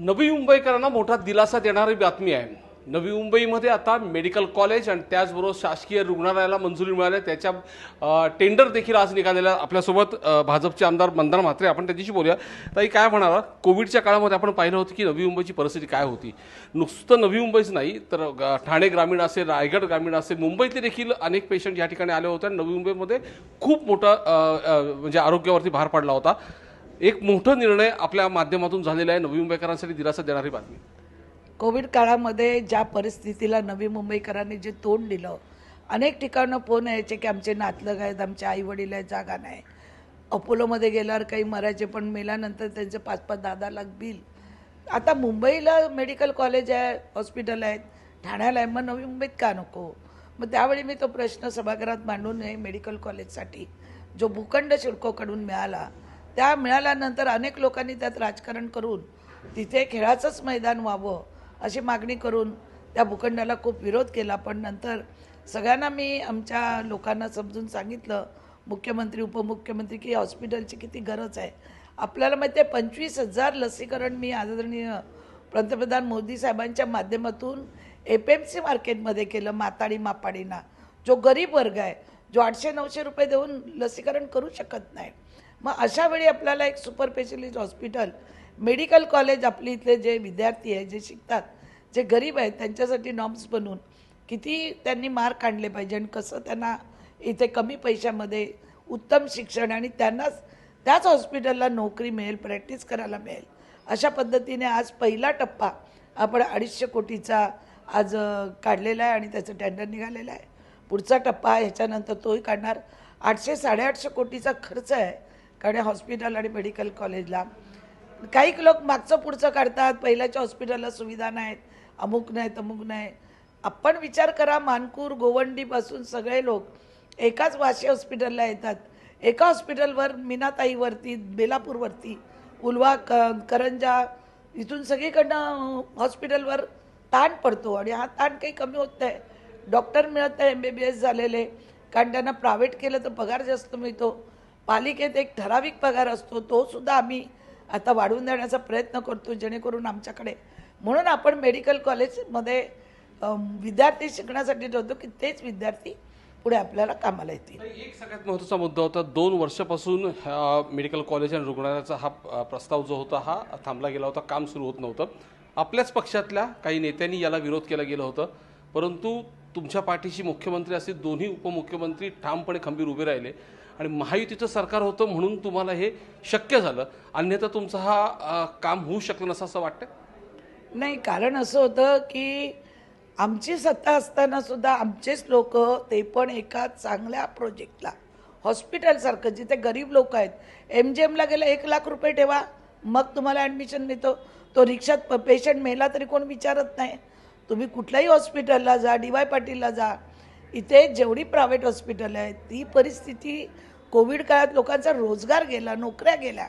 नवी मुंबईकरांना मोठा दिलासा देणारी बातमी आहे. नवी मुंबईमध्ये आता मेडिकल कॉलेज आणि त्याचबरोबर शासकीय रुग्णालयाला मंजुरी मिळाली आहे. त्याच्या टेंडर देखील आज निघालेला आपल्यासोबत भाजपचे आमदार मंदार म्हात्रे आपण त्याच्याशी बोलूया. ताई काय म्हणाला? कोविडच्या काळामध्ये आपण पाहिलं होतं की नवी मुंबईची परिस्थिती काय होती? नुसतं नवी मुंबईच नाही तर ठाणे ग्रामीण असेल रायगड ग्रामीण असेल मुंबईतले देखील अनेक पेशंट या ठिकाणी आले होते आणि नवी मुंबईमध्ये खूप मोठा म्हणजे आरोग्यावरती भार पडला होता. एक मोठं निर्णय आपल्या माध्यमातून झालेला आहे. नवी मुंबईकरांसाठी दिलासा देणारी बातमी. कोविड काळामध्ये ज्या परिस्थितीला नवी मुंबईकरांनी जे तोंड दिलं अनेक ठिकाणं फोन यायचे की आमचे नातलग आहेत आमचे आई वडील आहेत जागा नाही. अपोलोमध्ये गेल्यावर काही मरायचे पण मेल्यानंतर त्यांचे पाच पाच दहा दहा लाख बिल. आता मुंबईला मेडिकल कॉलेज आहे हॉस्पिटल आहेत ठाण्याला आहे मग नवी मुंबईत का नको? मग त्यावेळी मी तो प्रश्न सभागृहात मांडून मेडिकल कॉलेजसाठी जो भूखंड शिडकोकडून मिळाला त्या मिळाल्यानंतर अनेक लोकांनी त्यात राजकारण करून तिथे खेळाचंच मैदान व्हावं अशी मागणी करून त्या भूखंडाला खूप विरोध केला. पण नंतर सगळ्यांना मी आमच्या लोकांना समजून सांगितलं मुख्यमंत्री उपमुख्यमंत्री की हॉस्पिटलची किती गरज आहे. आपल्याला माहिती आहे पंचवीस हजार लसीकरण मी आदरणीय पंतप्रधान मोदी साहेबांच्या माध्यमातून एफ एम सी मार्केटमध्ये केलं माताडी मापाडीना. जो गरीब वर्ग आहे जो आठशे नऊशे रुपये देऊन लसीकरण करू शकत नाही. मग अशा वेळी आपल्याला एक super specialist hospital medical college आपली इथले जे विद्यार्थी आहे जे शिकतात जे गरीब आहेत त्यांच्यासाठी नॉर्म्स बनवून किती त्यांनी मार्क आणले पाहिजे आणि कसं त्यांना इथे कमी पैशामध्ये उत्तम शिक्षण आणि त्यांनाच त्याच हॉस्पिटलला नोकरी मिळेल प्रॅक्टिस करायला मिळेल. अशा पद्धतीने आज पहिला टप्पा आपण अडीचशे कोटीचा आज काढलेला आहे आणि त्याचं टेंडर निघालेलं आहे. पुढचा टप्पा ह्याच्यानंतर तोही काढणार. आठशे साडेआठशे कोटीचा खर्च आहे. कारण हॉस्पिटल आणि मेडिकल कॉलेजला. काही लोक मागचं पुढचं काढतात पहिल्याच्या हॉस्पिटलला सुविधा नाहीत अमुक नाही तमुक नाही आपण विचार करा मानकूर गोवंडीपासून सगळे लोक एकाच वाशी हॉस्पिटलला येतात. एका हॉस्पिटलवर मीनाताईवरती बेलापूरवरती उलवा क करंजा इथून सगळीकडनं हॉस्पिटलवर ताण पडतो आणि हा ताण काही कमी होत नाही. डॉक्टर मिळत नाही एम बी बी एस झालेले. कारण त्यांना प्रायव्हेट केलं तर पगार जास्त मिळतो. पालिकेत एक ठराविक पगार असतो तो सुद्धा आम्ही आता वाढवून देण्याचा प्रयत्न करतो जेणेकरून आमच्याकडे म्हणून आपण मेडिकल कॉलेजमध्ये विद्यार्थी शिकण्यासाठी ठेवतो की तेच विद्यार्थी पुढे आपल्याला कामाला येतील. एक सगळ्यात महत्त्वाचा मुद्दा होता दोन वर्षापासून मेडिकल कॉलेज आणि रुग्णालयाचा हा प्रस्ताव जो होता हा थांबला गेला होता काम सुरू होत नव्हतं. आपल्याच पक्षातल्या काही नेत्यांनी याला विरोध केला गेलं होतं परंतु तुमच्या पाठीशी मुख्यमंत्री असे दोन्ही उपमुख्यमंत्री ठामपणे खंबीर उभे राहिले. आणि महायुतीचं सरकार होतं म्हणून तुम्हाला हे शक्य झालं. अन्यथा तुमचं हा काम होऊ शकलं नसं असं वाटतं नाही कारण असं होतं की आमची सत्ता असताना सुद्धा आमचेच लोक ते पण एका चांगल्या प्रोजेक्टला हॉस्पिटलसारखं जिथे गरीब लोक आहेत एम जी एमला गेलं एक लाख रुपये ठेवा मग तुम्हाला ॲडमिशन देतो तो रिक्षात पेशंट मेला तरी कोण विचारत नाही. तुम्ही कुठल्याही हॉस्पिटलला जा डी वाय पाटीलला जा इथे जेवढी प्रायव्हेट हॉस्पिटल आहेत ती परिस्थिती कोविड काळात लोकांचा रोजगार गेला नोकऱ्या गेल्या.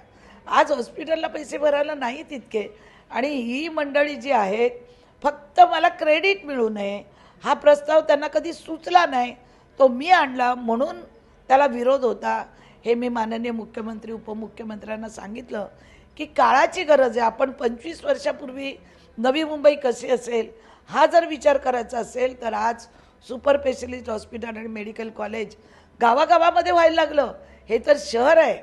आज हॉस्पिटलला पैसे भरायला नाही तितके. आणि ही मंडळी जी आहेत फक्त मला क्रेडिट मिळू नये. हा प्रस्ताव त्यांना कधी सुचला नाही. तो मी आणला म्हणून त्याला विरोध होता. हे मी माननीय मुख्यमंत्री उपमुख्यमंत्र्यांना सांगितलं की काळाची गरज आहे. आपण पंचवीस वर्षापूर्वी नवी मुंबई कशी असेल हा जर विचार करायचा असेल तर आज सुपर स्पेशलिस्ट हॉस्पिटल आणि मेडिकल कॉलेज गावागावामध्ये व्हायला लागलं. हे तर शहर आहे.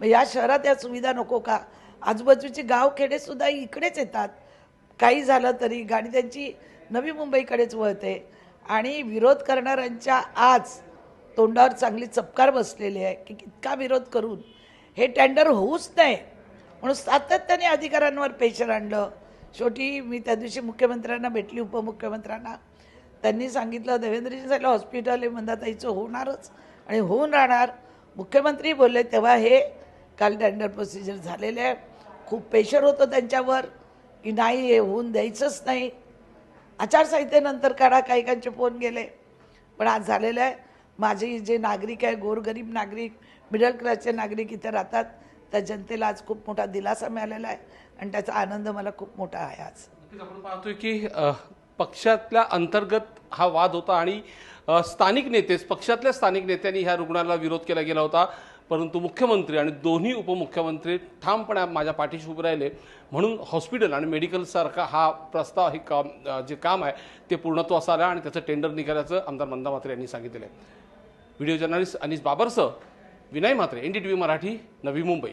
मग या शहरात या सुविधा नको का? आजूबाजूची गाव खेडेसुद्धा इकडेच येतात. काही झालं तरी गाडी त्यांची नवी मुंबईकडेच वळते. आणि विरोध करणाऱ्यांच्या आज तोंडावर चांगली चपकार बसलेली आहे की इतका विरोध करून हे टेंडर होऊच नाही म्हणून सातत्याने अधिकाऱ्यांवर प्रेशर आणलं. शेवटी मी त्या दिवशी मुख्यमंत्र्यांना भेटली उपमुख्यमंत्र्यांना. त्यांनी सांगितलं देवेंद्रजी झालं हॉस्पिटल हे मंदाताईचं होणारच. आणि होऊन राहणार. मुख्यमंत्री बोलले तेव्हा हे काल टेंडर प्रोसिजर झालेले आहे. खूप प्रेशर होतं त्यांच्यावर की नाही हे होऊन द्यायचंच नाही. आचारसंहितेनंतर काढा काही काहींचे फोन गेले. पण आज झालेलं आहे. माझे जे नागरिक आहे गोरगरीब नागरिक मिडल क्लासचे नागरिक इथे राहतात. त्या जनतेला आज खूप मोठा दिलासा मिळालेला आहे. आणि त्याचा आनंद मला खूप मोठा आहे आज. आपण पाहतोय की पक्षातल्या अंतर्गत हा वाद होता आणि स्थानिक नेतेच पक्षातल्या स्थानिक नेत्यांनी ह्या रुग्णाला विरोध केला गेला होता. परंतु मुख्यमंत्री आणि दोन्ही उपमुख्यमंत्री ठामपणे माझ्या पाठीशी उभे राहिले. म्हणून हॉस्पिटल आणि मेडिकलसारखा हा प्रस्ताव हे काम जे काम आहे ते पूर्णत्वास आलं आणि त्याचं टेंडर निघाल्याचं आमदार मंदा म्हात्रे यांनी सांगितलेलं आहे. Video journalist Anis बाबरसह Vinay Mhatre N D T V Marathi Navi Mumbai.